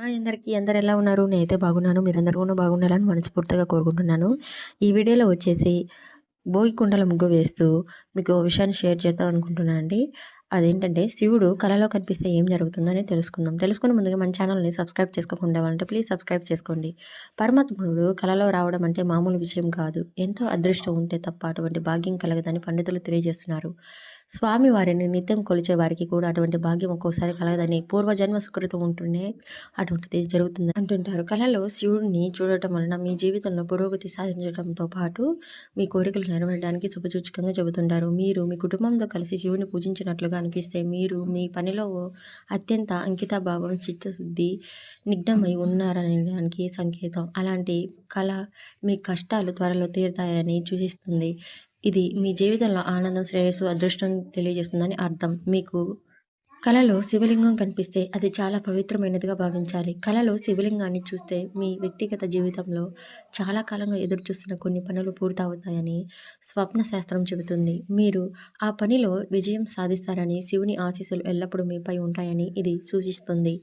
అందరికీ అందరు ఎలా ఉన్నారు? నేనైతే బాగున్నాను. మీరందరూ కూడా బాగుండాలని మనస్ఫూర్తిగా కోరుకుంటున్నాను. ఈ వీడియోలో వచ్చేసి భోగి కుండల ముగ్గు వేస్తూ మీకు విషయాన్ని షేర్ చేద్దాం అనుకుంటున్నాను అండి. అదేంటంటే శివుడు కళలో కనిపిస్తే ఏం జరుగుతుందని తెలుసుకుందాం. తెలుసుకునే ముందుగా మన ఛానల్ని సబ్స్క్రైబ్ చేసుకోకుండా అంటే ప్లీజ్ సబ్స్క్రైబ్ చేసుకోండి. పరమాత్ముడు కళలో రావడం అంటే మామూలు విషయం కాదు. ఎంతో అదృష్టం ఉంటే తప్ప అటువంటి భాగ్యం కలగదని పండితులు తెలియజేస్తున్నారు. స్వామి వారిని నిత్యం కొలిచే వారికి కూడా అటువంటి భాగ్యం ఒక్కోసారి కలగదని పూర్వజన్మ సుకృతం ఉంటుండే అటువంటిది జరుగుతుంది అంటుంటారు. కళలో శివుడిని చూడటం వలన మీ జీవితంలో పురోగతి సాధించడంతో పాటు మీ కోరికలు నెరవేరడానికి శుభసూచకంగా చెబుతుంటారు. మీరు మీ కుటుంబంలో కలిసి శివుని పూజించినట్లుగా అనిపిస్తే మీరు మీ పనిలో అత్యంత అంకిత భావం చిత్తశుద్ధి నిగ్నమై ఉన్నారనడానికి సంకేతం. అలాంటి కళ మీ కష్టాలు త్వరలో తీరుతాయని సూచిస్తుంది. ఇది మీ జీవితంలో ఆనందం శ్రేయస్సు అదృష్టం తెలియజేస్తుందని అర్థం. మీకు కళలో శివలింగం కనిపిస్తే అది చాలా పవిత్రమైనదిగా భావించాలి. కళలో శివలింగాన్ని చూస్తే మీ వ్యక్తిగత జీవితంలో చాలా కాలంగా ఎదురు చూస్తున్న కొన్ని పనులు పూర్తవుతాయని స్వప్న శాస్త్రం చెబుతుంది. మీరు ఆ పనిలో విజయం సాధిస్తారని శివుని ఆశీస్సులు ఎల్లప్పుడూ మీపై ఉంటాయని ఇది సూచిస్తుంది.